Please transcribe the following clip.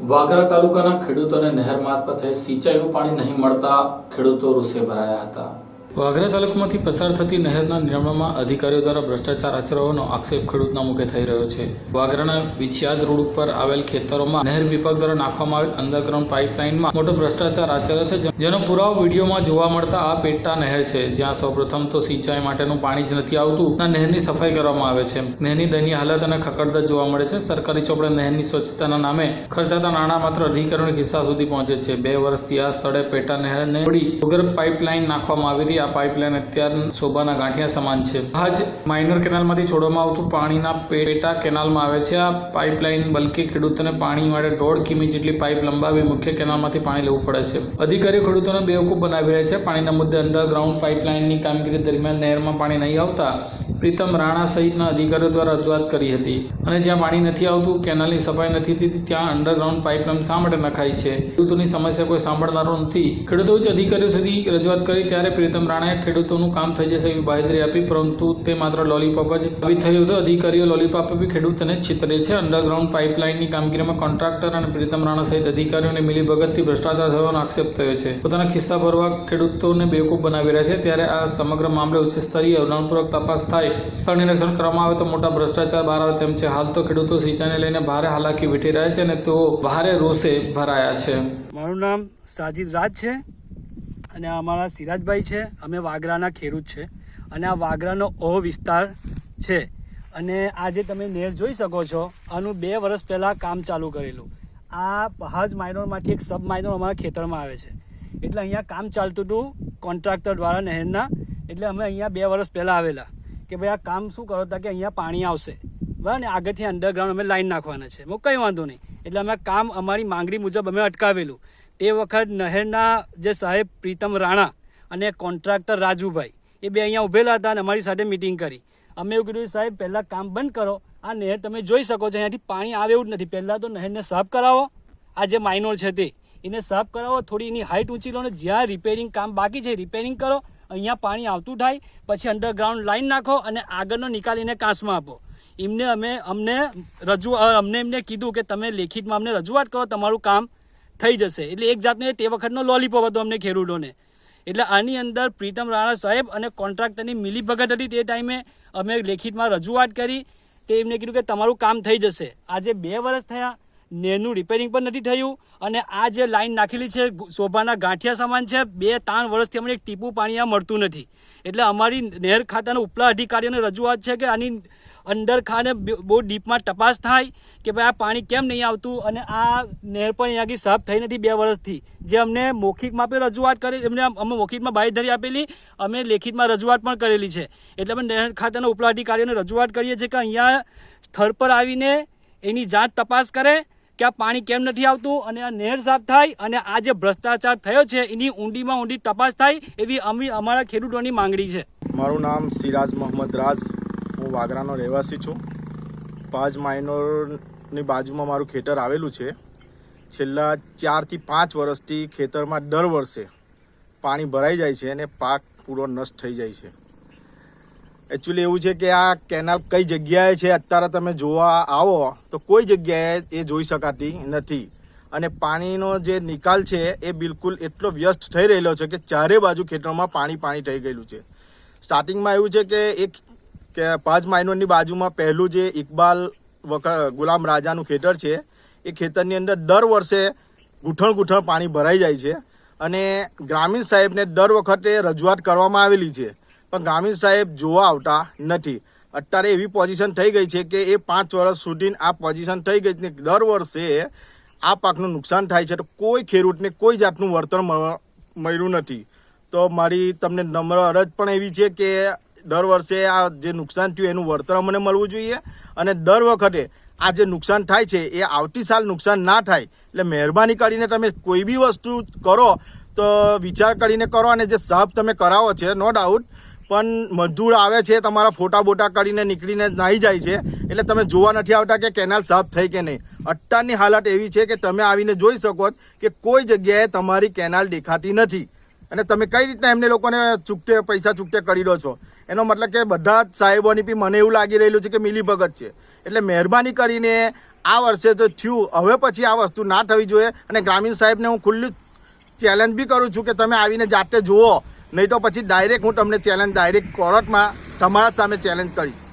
વાગરા તાલુકાના ખેડૂતોને નહેર મારફતે સિંચાઈનું પાણી નહીં મળતા ખેડૂતો રૂસે ભરાયા હતા. વાગરા તાલુકામાંથી પસાર થતી નહેરના નિર્માણમાં અધિકારીઓ દ્વારા ભ્રષ્ટાચાર આચરવાનો આક્ષેપ ખેડૂતના મુખે થઈ રહ્યો છે. વાગરાના વિછિયાદ રોડ ઉપર આવેલ ખેતરોમાં નહેર વિભાગ દ્વારા નાખવામાં આવેલ અંડરગ્રાઉન્ડ પાઇપલાઇનમાં મોટો ભ્રષ્ટાચાર આચર્યો છે જેનો પુરાવો વિડીયોમાં જોવા મળતા આ પેટા નહેર છે, જ્યાં સૌપ્રથમ તો સિંચાઈ માટેનું પાણી જ નથી આવતું, ના નહેરની સફાઈ કરવામાં આવે છે. નહેરની દયનીય હાલત અને ખકડધજ જોવા મળે છે. સરકારી ચોપડે નહેરની સ્વચ્છતાના નામે ખર્ચાતા નાણાં માત્ર અધિકારીઓના ખિસ્સા સુધી પહોંચે છે. બે વર્ષથી આ સ્થળે પેટા નહેરને ભૂગર્ભ પાઇપલાઇન નાખવામાં આવી હતી. આ પાઇપલાઇન અત્યાર શોભાના ગાંઠિયા સમાન છે. આ જ માઇનર કેનાલમાંથી છોડવામાં આવતું પાણીના પેટા કેનાલમાં આવે છે. આ પાઇપલાઇન બલકી ખેડૂતોને પાણી માટે દોઢ કિમી જેટલી પાઇપ લંબાવી મુખ્ય કેનાલમાંથી પાણી લેવું પડે છે. અધિકારીઓ ખેડૂતોને બેવકૂફ બનાવી રહ્યા છે. પાણીના મુદ્દે અંડરગ્રાઉન્ડ પાઇપલાઇનની કામગીરી દરમિયાન નહેરમાં પાણી નહીં આવતા પ્રીતમ રાણા સહિતના અધિકારીઓ દ્વારા રજૂઆત કરી હતી. અને જ્યાં પાણી નથી આવતું, કેનાલની સફાઈ નથી થતી, ત્યાં અંડરગ્રાઉન્ડ પાઇપલાઇન શા માટે નખાય છે? ખેડૂતોની સમસ્યા કોઈ સાંભળનારો નથી. ખેડૂતો જ અધિકારીઓ સુધી રજૂઆત કરી ત્યારે પ્રીતમ રાણાએ ખેડૂતોનું કામ થઈ જશે એવી બાહેધરી આપી, પરંતુ તે માત્ર લોલીપોપ જ. આવી થયું હતું અધિકારીઓ લોલીપોપ આપી ખેડૂતોને છિતરે છે. અંડરગ્રાઉન્ડ પાઇપલાઇનની કામગીરીમાં કોન્ટ્રાક્ટર અને પ્રીતમ રાણા સહિત અધિકારીઓને મિલીભગતથી ભ્રષ્ટાચાર થવાનો આક્ષેપ થયો છે. પોતાના ખિસ્સા ભરવા ખેડૂતોને બેવકૂફ બનાવી રહ્યા છે. ત્યારે આ સમગ્ર મામલે ઉચ્ચ સ્તરીય ઊંડાણપૂર્વક તપાસ થાય. સ્થળ નિરીક્ષણ કરવામાં આવે તો મોટા ભ્રષ્ટાચાર બહાર આવે તેમ છે. હાલ તો ખેડૂતો સિંચાઈને લઈને ભારે હાલાકી વેઠી રહ્યા છે અને તેઓ ભારે રોષે ભરાયા છે. મારું નામ સાજીદ રાજ છે. અને અમારા સિરાજભાઈ છે, અમે વાગરાના ખેડૂત છે. અને આ વાગરાનો ઓ વિસ્તાર છે. અને આ જે તમે નેર જોઈ શકો છો, આનું બે વર્ષ પહેલાં કામ ચાલુ કરેલું. આ પહાજ માઇનોરમાંથી એક સબ માઇનોર અમારા ખેતરમાં આવે છે. એટલે અહીંયા કામ ચાલતું હતું કોન્ટ્રાક્ટર દ્વારા નહેરના. એટલે અમે અહીંયા બે વર્ષ પહેલાં આવેલા. કે ભાઈ આ કામ શું કરો તા કે અહીંયા પાણી આવશે. બરાબર? ને આગળથી અંડરગ્રાઉન્ડ અમે લાઈન નાખવાના છે. હું કંઈ વાંધો નહીં. એટલે અમે કામ અમારી માંગણી મુજબ અમે અટકાવેલું. તે વખત નહેરના જે સાહેબ પ્રીતમ રાણા અને કોન્ટ્રાક્ટર રાજુભાઈ, એ બે અહીંયા ઊભેલા હતા અને અમારી સાથે મિટિંગ કરી. અમે એવું કીધું, સાહેબ, પહેલાં કામ બંધ કરો. આ નહેર તમે જોઈ શકો છો, અહીંયાથી પાણી આવે એવું જ નથી. પહેલાં તો નહેરને સાફ કરાવો. આ જે માઇનોર છે તે, એને સાફ કરાવો. થોડી એની હાઇટ ઊંચી લો ને જ્યાં રિપેરિંગ કામ બાકી છે રિપેરિંગ કરો. અહીંયા પાણી આવતું થાય, પછી અંડરગ્રાઉન્ડ લાઈન નાખો અને આગળનો નિકાલ એને કાંસમાં આપો. એમને અમે, અમને રજૂ અમને એમને કીધું કે તમે લેખિતમાં અમને રજૂઆત કરો, તમારું કામ થઈ જશે. એટલે એક જાતનો એ તે વખતનો લોલીપોપ હતો અમને ખેડૂતોને. એટલે આની અંદર પ્રીતમ રાણા સાહેબ અને કોન્ટ્રાક્ટરની મિલીભગત હતી તે ટાઈમે અમે લેખિતમાં રજૂઆત કરી. તે એમને કીધું કે તમારું કામ થઈ જશે. આજે બે વર્ષ થયા નેરનું રિપેરિંગ પણ નથી થયું અને આ જે લાઈન નાખેલી છે શોભાના ગાંઠિયા સમાન છે, બે ત્રણ વર્ષથી અમને એક ટીપું પાણી આ મળતું નથી. એટલે અમારી નહેર ખાતાના ઉપલા અધિકારીઓને રજૂઆત છે કે આની અંદર ખાને બહુ ડીપમાં તપાસ થાય કે ભાઈ આ પાણી કેમ નહીં આવતું અને આ નહેર પણ અહીંયાથી સાફ થઈ નથી બે વર્ષથી. જે અમને મૌખિકમાં પણ રજૂઆત કરી, એમને અમે મૌખિકમાં બાંયધરી આપેલી, અમે લેખિતમાં રજૂઆત પણ કરેલી છે. એટલે અમે નહેર ખાતાના ઉપલા અધિકારીઓને રજૂઆત કરીએ છીએ કે અહીંયા સ્થળ પર આવીને એની જાત તપાસ કરે કે આ પાણી કેમ નથી આવતું અને આ નહેર સાફ થાય અને આ જે ભ્રષ્ટાચાર થયો છે, એની ઊંડીમાં ઊંડી તપાસ થાય એવી અમે અમારા ખેડૂતોની માંગણી છે. મારું નામ સિરાજ મોહમ્મદ રાજ. હું વાગરાનો રહેવાસી છું. પાંચ માઇનોરની બાજુમાં મારું ખેતર આવેલું છે. છેલ્લા ચારથી પાંચ વર્ષથી ખેતરમાં દર વર્ષે પાણી ભરાઈ જાય છે અને પાક પૂરો નષ્ટ થઈ જાય છે. એકચ્યુઅલી એવું છે કે આ કેનાલ કઈ જગ્યાએ છે અત્યારે તમે જોવા આવો, તો કોઈ જગ્યાએ એ જોઈ શકાતી નથી. અને પાણીનો જે નિકાલ છે એ બિલકુલ એટલો વ્યસ્ત થઈ રહેલો છે કે ચારે બાજુ ખેતરોમાં પાણી પાણી થઈ ગયેલું છે. સ્ટાર્ટિંગમાં એવું છે કે એક કે પાંચ માઇનોરની બાજુમાં પહેલું જે ઇકબાલ ગુલામ રાજાનું ખેતર છે, એ ખેતરની અંદર દર વર્ષે ગૂંઠણ ગૂંઠણ પાણી ભરાઈ જાય છે અને ગ્રામીણ સાહેબને દર વખતે રજૂઆત કરવામાં આવેલી છે. પણ ગ્રામીણ સાહેબ જોવા આવતા નથી. અત્યારે એવી પોઝિશન થઈ ગઈ છે કે એ પાંચ વર્ષ સુધી આ પોઝિશન થઈ ગઈ છે દર વર્ષે આ પાકનું નુકસાન થાય છે. તો કોઈ ખેડૂતને કોઈ જાતનું વળતર મળ- મળ્યું નથી. તો મારી તમને નમ્ર અરજ પણ એવી છે કે દર વર્ષે આ જે નુકસાન થયું એનું વળતર અમને મળવું જોઈએ અને દર વખતે આ જે નુકસાન થાય છે એ આવતી સાલ નુકસાન ના થાય, એટલે મહેરબાની કરીને તમે કોઈ બી વસ્તુ કરો તો વિચાર કરીને કરો અને જે સાફ તમે કરાવો છે, નો ડાઉટ પણ મજૂર આવે છે, તમારા ફોટા બોટા કરીને નીકળીને નાહી જાય છે, એટલે તમે જોવા નથી આવતા કે કેનાલ સાફ થઈ કે નહીં. અત્યારની હાલત એવી છે કે તમે આવીને જોઈ શકો કે કોઈ જગ્યાએ તમારી કેનાલ દેખાતી નથી. અને તમે કઈ રીતના એમને લોકોને ચૂકતે, પૈસા ચૂકતે કરી દો છો? એનો મતલબ કે બધા જ સાહેબોની બી મને એવું લાગી રહેલું છે કે મિલીભગત છે. એટલે મહેરબાની કરીને આ વર્ષે તો થયું. હવે પછી આ વસ્તુ ના થવી જોઈએ અને ગ્રામીણ સાહેબને હું ખુલ્લી ચેલેન્જ બી કરું છું કે તમે આવીને જાતે જુઓ. નહીં તો પછી ડાયરેક્ટ હું તમને ચેલેન્જ, ડાયરેક્ટ કોર્ટમાં તમારા સામે ચેલેન્જ કરીશ.